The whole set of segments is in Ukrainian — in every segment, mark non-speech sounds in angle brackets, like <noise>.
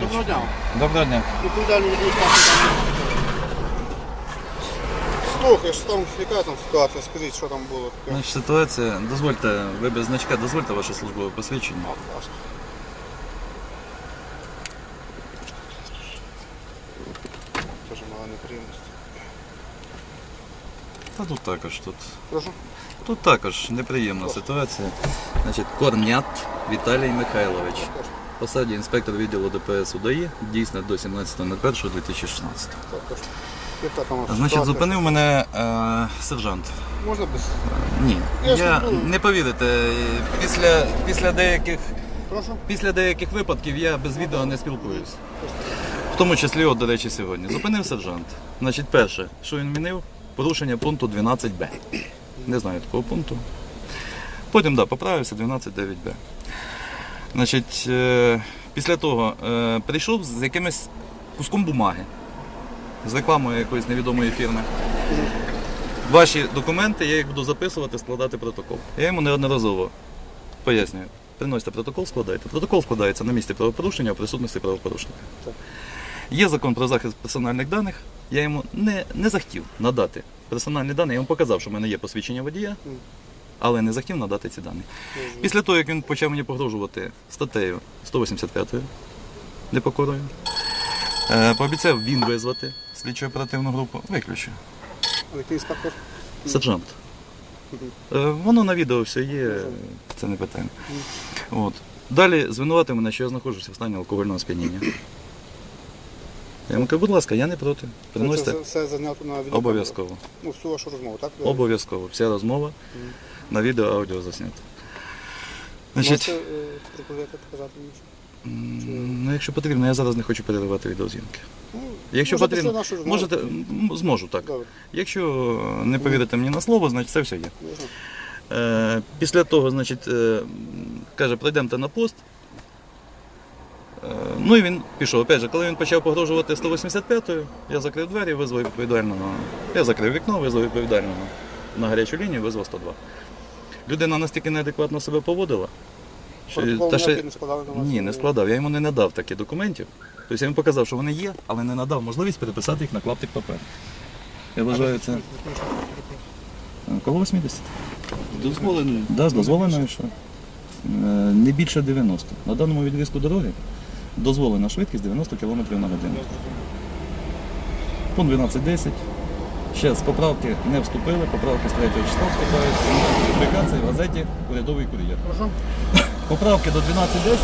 Доброго дня. Доброго дня. Відповідальний водій транспортного Слухай, що там, яка там ситуація? Скажіть, що там було таке? Значить, ситуація. Дозвольте, ви без значка, дозвольте ваше службове посвідчення. Будь ласка. Дуже мала неприємність. Та тут також тут. Прошу. Тут також неприємна ситуація. Значить, Корнят Віталій Михайлович. Посаді інспектор відділу ДПС УДАІ, дійсно до 17.01.2016. Також. Значить, зупинив мене е, сержант. Можна без... Ні. Я ж не буду. не повірите, після, після деяких Прошу. Після деяких випадків я без відео не спілкуюсь. В тому числі, от, до речі, сьогодні. Зупинив сержант. Значить, перше, що він мінив? Порушення пункту 12б. Не знаю такого пункту. Потім, да, поправився 12.9б. Значить, е, після того е, прийшов з якимось куском бумаги, з рекламою якоїсь невідомої фірми. Ваші документи, я їх буду записувати, складати протокол. Я йому неодноразово пояснюю. Приносите протокол, складайте. Протокол складається на місці правопорушення в присутності правопорушника. Є закон про захист персональних даних. Я йому не, не захотів надати персональні дані. Я йому показав, що в мене є посвідчення водія, але не захотів надати ці дані. Після того, як він почав мені погрожувати статтею 185 непокорою, е, пообіцяв він визвати слідчо оперативну групу, виключив. Який інспектор? Сержант. Е, Воно на відео все є, це не питання. От. Далі звинувати мене, що я знаходжуся в стані алкогольного сп'яніння. <clears throat> Я йому кажу, будь ласка, я не проти. Приносите Це все зазнято на відео. обов'язково. Ну, всю вашу розмову, так? Обов'язково. Вся розмова на відео, аудіо заснята. Значить, Можете е, показати мені? що? м, ну, якщо потрібно, я зараз не хочу переривати відеозйомки. Ну, Якщо може, потрібно, після можете, м, зможу так. Добре. Якщо не повірите мені на слово, значить це все є. Можна? Е, Після того, значить, е, каже, пройдемте на пост. Е, Ну і він пішов. Опять же, коли він почав погрожувати 185-ю, я закрив двері, визвав відповідального. Я закрив вікно, визвав відповідального на гарячу лінію, визвав 102. Людина настільки неадекватно себе поводила. що- та ще- не складали на вас? Ні, не складав. Я йому не надав таких документів. Тобто я йому показав, що вони є, але не надав можливість переписати їх на клаптик паперу. Я вважаю це. Коло 80. Дозволеною. Да, з дозволеною, що е, не більше 90. На даному відрізку дороги дозволена швидкість 90 км на годину. Пункт 12.10. Ще з поправки не вступили, поправки з 3 числа вступають. Публікація в газеті Урядовий кур'єр. Прошу. Поправки до 12.10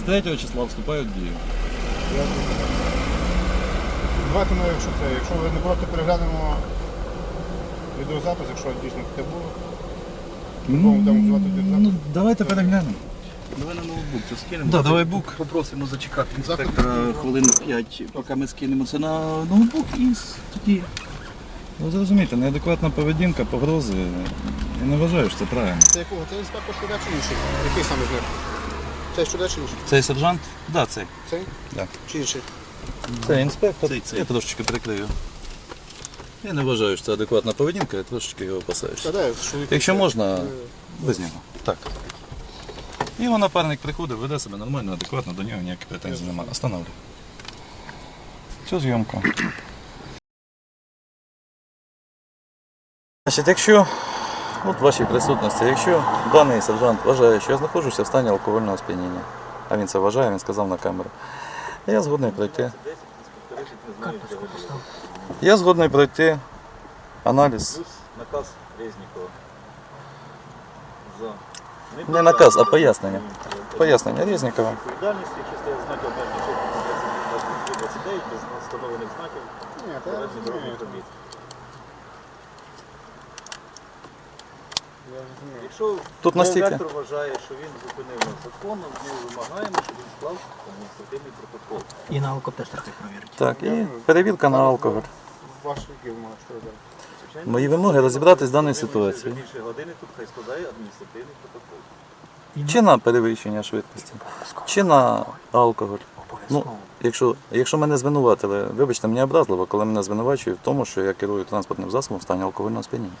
з 3 числа вступають в дію. Давайте, ну, якщо це, якщо ви не проти, переглянемо відеозапис, якщо дійсно таке було. Там вживати відеозапис? ну, давайте переглянемо. Давай на ноутбук це скинемо. Да, давай бук. Попросимо зачекати інспектора хвилин 5, поки ми скинемо це на ноутбук і тоді. Ну, зрозумійте, неадекватна поведінка, погрози. Я не вважаю, що це правильно. Це якого? Це інспектор щодо чи інший? Який саме з них? Це щодо чи інший? Цей сержант? Так, да, цей. Цей? Да. Чи інший? Це інспектор. Цей, цей. Я трошечки прикрию. Я не вважаю, що це адекватна поведінка, я трошечки його опасаюся. Та? Якщо можна, Е, без нього. Так. Його напарник приходить, веде себе нормально, адекватно, до нього ніяких претензій немає. Останавливай. Цю зйомку. Значить, якщо от в вашій присутності, якщо даний сержант вважає, що я знаходжуся в стані алкогольного сп'яніння, а він це вважає, він сказав на камеру, я згодний пройти. Я згодний пройти аналіз. Наказ Резнікова. За Не наказ, а пояснення. Пояснення Резнікова. відповідальність, якщо стоять знаки обмеження 29 без встановлених знаків, дорожніх робіт. Якщо Тут настільки. інспектор вважає, що він зупинив нас законно, ми вимагаємо, щоб він склав адміністративний протокол. І на алкотестер тих перевірити. Так, і перевірка на алкоголь. Що ви далі? Звичайно, Мої вимоги розібратись з даною ситуацією. Більше години тут хай складає адміністративний протокол. Чи на перевищення швидкості, чи на алкоголь. Ну, якщо, якщо мене звинуватили, вибачте, мені образливо, коли мене звинувачують в тому, що я керую транспортним засобом в стані алкогольного сп'яніння.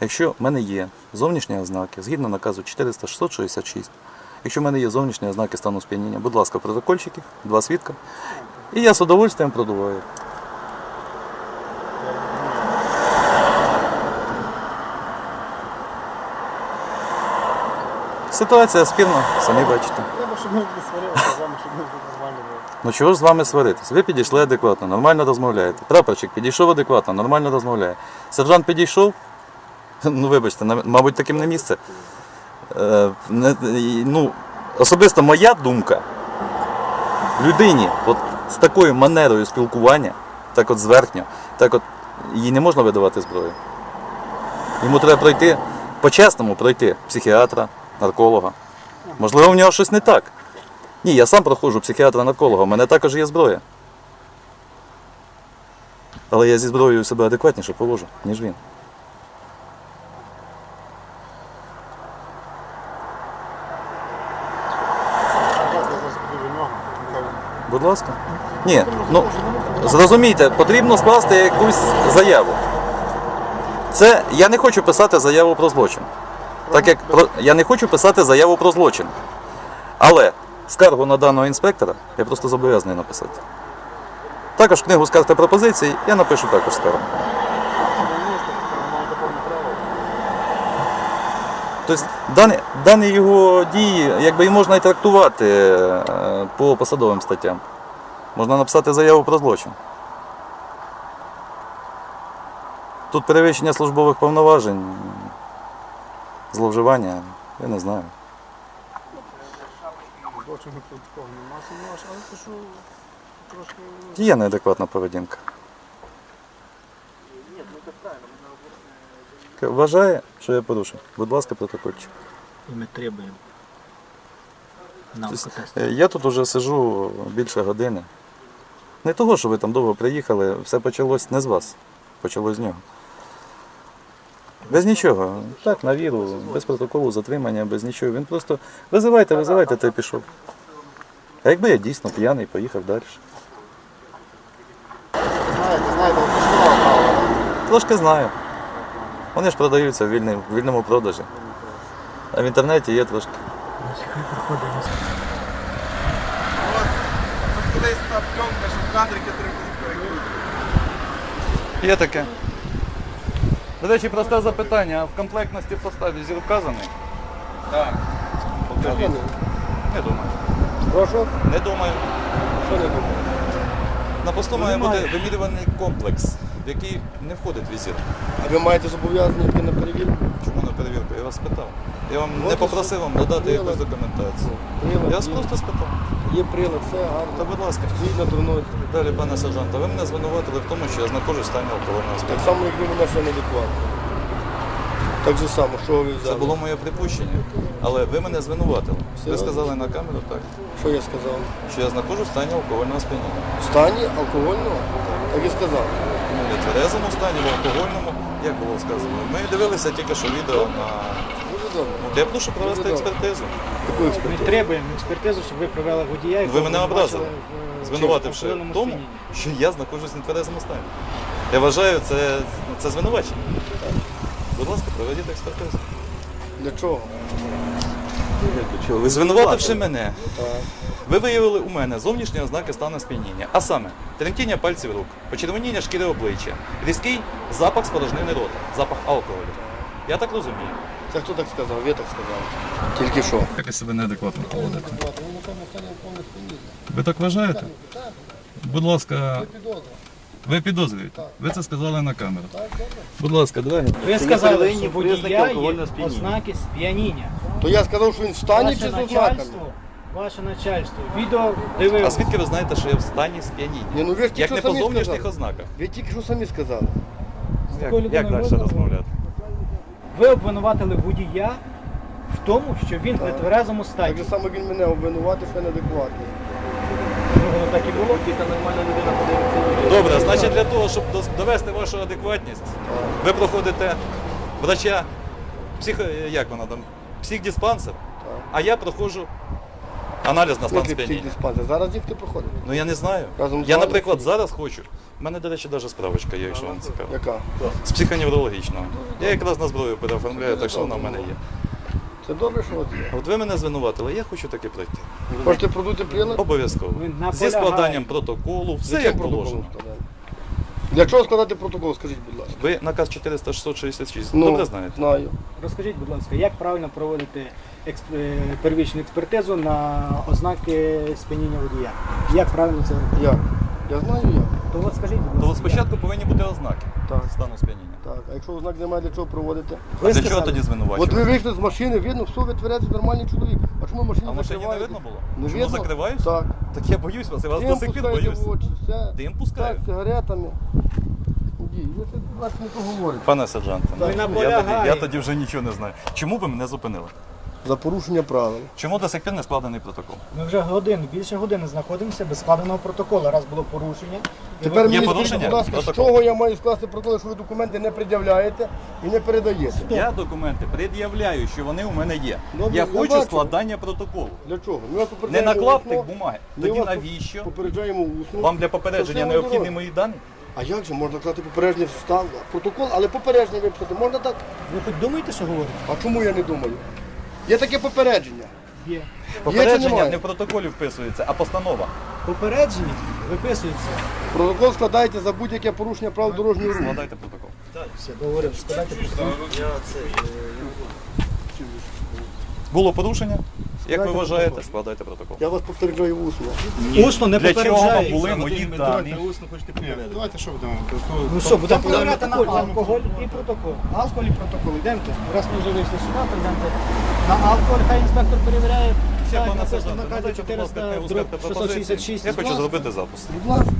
Якщо в мене є зовнішні ознаки, згідно наказу 400-666, Якщо в мене є зовнішні ознаки стану сп'яніння, будь ласка, протокольчики, два свідка. І я з удовольствием продуваю. Ситуація спірна, самі бачите. Треба, щоб ми не сварилися з вами, щоб ми нормально було. Ну чого ж з вами сваритись? Ви підійшли адекватно, нормально розмовляєте. Прапорщик підійшов адекватно, нормально розмовляє. Сержант підійшов, ну вибачте, на- мабуть, таким не місце. Е, не, і, ну, особисто моя думка, людині от, з такою манерою спілкування, так от зверхньо, так от їй не можна видавати зброю. Йому треба пройти, по-чесному пройти психіатра, нарколога. Можливо, в нього щось не так. Ні, я сам проходжу психіатра-нарколога, у мене також є зброя. Але я зі зброєю себе адекватніше поводжу, ніж він- Будь ласка. Ні, ну зрозумійте, потрібно скласти якусь заяву. Це я не хочу писати заяву про злочин. Так як про, я не хочу писати заяву про злочин. Але скаргу на даного інспектора я просто зобов'язаний написати. Також книгу скарг та пропозицій я напишу також скаргу. Тобто дані, дані його дії, якби і можна і трактувати е, по посадовим статтям. Можна написати заяву про злочин. Тут перевищення службових повноважень, зловживання, я не знаю. Є неадекватна поведінка. Вважає, що я порушив. Будь ласка, протокольчик. І ми требуємо. Нам Тобто, е, Я тут вже сижу більше години. Не того, що ви там довго приїхали, все почалось не з вас, почалось з нього. Без нічого. Так, на віру, без протоколу затримання, без нічого. Він просто визивайте, визивайте, та й пішов. А якби я дійсно п'яний, поїхав далі. Знаєте, знаєте. Трошки знаю. Вони ж продаються в вільному, в вільному продажі. А в інтернеті є трошки. Хай приходить на Колись та пленка, що кадрики треба Є таке. До речі, просте запитання. А в комплектності поставі зір вказаний? Так. Не думаю. Прошу? Не думаю. Що не думаю? На посту має бути вимірюваний комплекс, в який не входить візір. А ви маєте зобов'язання йти на перевірку? Чому на перевірку? Я вас спитав. Я вам не попросив вам надати прилад. якусь документацію. Прилад Я вас є. просто спитав. Є прилад, все гарно. Та будь ласка. Стоїть на. Далі, пане сержанте, ви мене звинуватили в тому, що я знаходжусь в стані алкогольного Так само, як ви мене ще неадекватно. Так же само, що ви взяли? Це було моє припущення, але ви мене звинуватили. Ви сказали на камеру так, Що я сказав? що я знаходжусь в стані алкогольного сп'яніння. В стані алкогольного? Так і сказав. Ну, не тверезому стані, в алкогольному, як було сказано. Ми дивилися тільки що відео на. Я прошу провести експертизу. Яку Ми експертизу? требуємо експертизу, щоб ви провели водія. Ви якого мене бачили образили, в- звинувативши в в алкогольному тому, сп'янінні. що я знаходжусь в нетверезому стані. Я вважаю, це, це звинувачення. Будь ласка, проведіть експертизу. Для чого? Ви звинувативши мене, Так. ви виявили у мене зовнішні ознаки стану сп'яніння, а саме тремтіння пальців рук, почервоніння шкіри обличчя, різкий запах спорожнини рота, запах алкоголю. Я так розумію. Це хто так сказав? Ви так сказали. Тільки що? Як ви себе неадекватно поводите? Ви так вважаєте? Будь ласка, ви підозрюєте. Ви це сказали на камеру. Будь ласка, давай. Ви сказали, що водія є ознаки сп'яніння. То я сказав, що він в стані Ваше чи з ознаками? начальство, ваше начальство, відео А дивилося. звідки ви знаєте, що я в стані сп'яніння? Ні, ну ви ж тільки Як що не по самі зовнішніх сказали. ознаках? Ви тільки що самі сказали. Як, такою як людиною далі можна розмовляти? Ви обвинуватили водія в тому, що він в нетверезому Так стані. же само він мене обвинуватив, що я неадекватний. Ну, Воно так і було. Добре, значить для того, щоб дос- довести вашу адекватність, ви проходите врача, психо, як вона там, психдиспансер, а я проходжу аналіз на стан сп'яніння. психдиспансер? Зараз їх ти проходить. Ну я не знаю. Разом з Я, вами? наприклад, зараз хочу. У мене, до речі, навіть справочка є, якщо вам цікаво. Яка? З психоневрологічного. Я якраз на зброю переоформляю, так що вона в мене є. Це добре, що от є. От ви мене звинуватили, я хочу таки пройти. Хочете продути прилад? Обов'язково. Зі складанням протоколу, все як положено. складаємо? Для чого складати протокол, скажіть, будь ласка. Ви наказ 400 666 Ну, добре знаєте? Знаю. Розкажіть, будь ласка, як правильно проводити експ- е, первічну експертизу на ознаки сп'яніння водія? Як правильно це робити? Я. Я знаю як. То от скажіть, будь То ласка. от спочатку повинні бути ознаки Так. стану сп'яніння. Так, а якщо ознак немає, для чого проводити? Ви Для чого сказали. тоді От ви звинувачувати? вийшли з машини, видно, все, ви тверезий, нормальний чоловік. А чому машині А в машині не видно було? Не Чому видно? закриваюсь? Так. Так я боюсь вас, я вас Дим до сих пір пускаєте боюсь. в очі, все. Дим пускаю. Так, сигаретами. Ді, ви це, будь ласка, не то говорите. Пане сержанте, Ви я тоді, наполягаєте. я тоді вже нічого не знаю. Чому ви мене зупинили? За порушення правил. Чому до сих пір не складений протокол? Ми вже годину, більше години знаходимося без складеного протоколу. Раз було порушення. і Тепер ви- мені порушення? будь ласка, з Протокол. чого я маю скласти протокол, що ви документи не пред'являєте і не передаєте? Я документи пред'являю, що вони у мене є. Добре, я я хочу бачу. складання протоколу. Для чого? Ми вас Не попереджаємо на клаптик усно, бумаги. ми Тоді вас навіщо? Попереджаємо усно. Вам для попередження Щасливої необхідні дороги. мої дані? А як же можна класти попередження в? Протокол, але попередження виписати. Можна так? Ви хоч думаєте, що говорите? А чому я не думаю? Є таке попередження. Є. Попередження немає? не в протоколі вписується, а постанова. Попередження виписується. Протокол складайте за будь-яке порушення прав дорожнього руху. Складайте протокол. Все, договорив, складайте протокол. Було порушення? Як ви Складайте вважаєте, протокол. складайте протокол. Я вас попереджаю усно. Усно не Для чого вам попереджається. були мої дані? Ні, давайте що будемо? Ну що, будемо перевіряти на алкоголь і протокол. Алкоголь і протокол. Йдемте. Раз ми вже вийшли сюди, то йдемте. На алкоголь хай інспектор перевіряє. Так, пане написано сержанте, на наказі надайте, будь ласка, 400 не ускарте пропозиції. 666. Я хочу зробити запис. Будь ласка.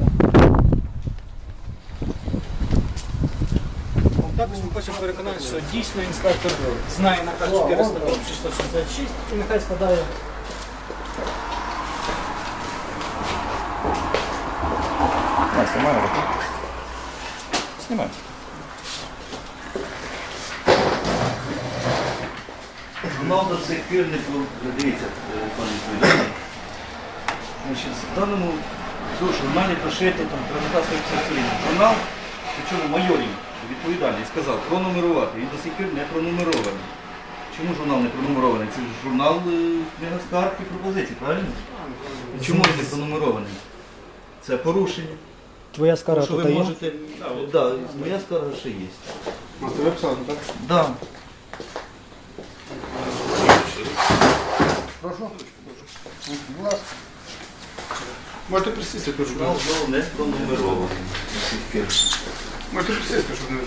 хочемо переконатися, що дійсно інспектор знає наказ 400 666 і нехай складає На, знімаю руку. Знімаю. Журнал до сих пір не про- дивіться, е, пане відповідальний. Значить, в даному цьому журналі пошити там презентація сторін. Журнал, Причому майорів відповідальний сказав пронумерувати. Він до сих пір не пронумерований. Чому журнал не пронумерований? Це ж журнал е, книга скарг і пропозицій, правильно? Чому він не пронумерований? Це порушення. твоя скара Що ви є. можете. Да, моя скарга ще є. А це виписали, так? Да. Прошу. Будь ласка. Можете присісти, кажу. Журнал знову не пронумерований. Пір. Можете присісти, щоб не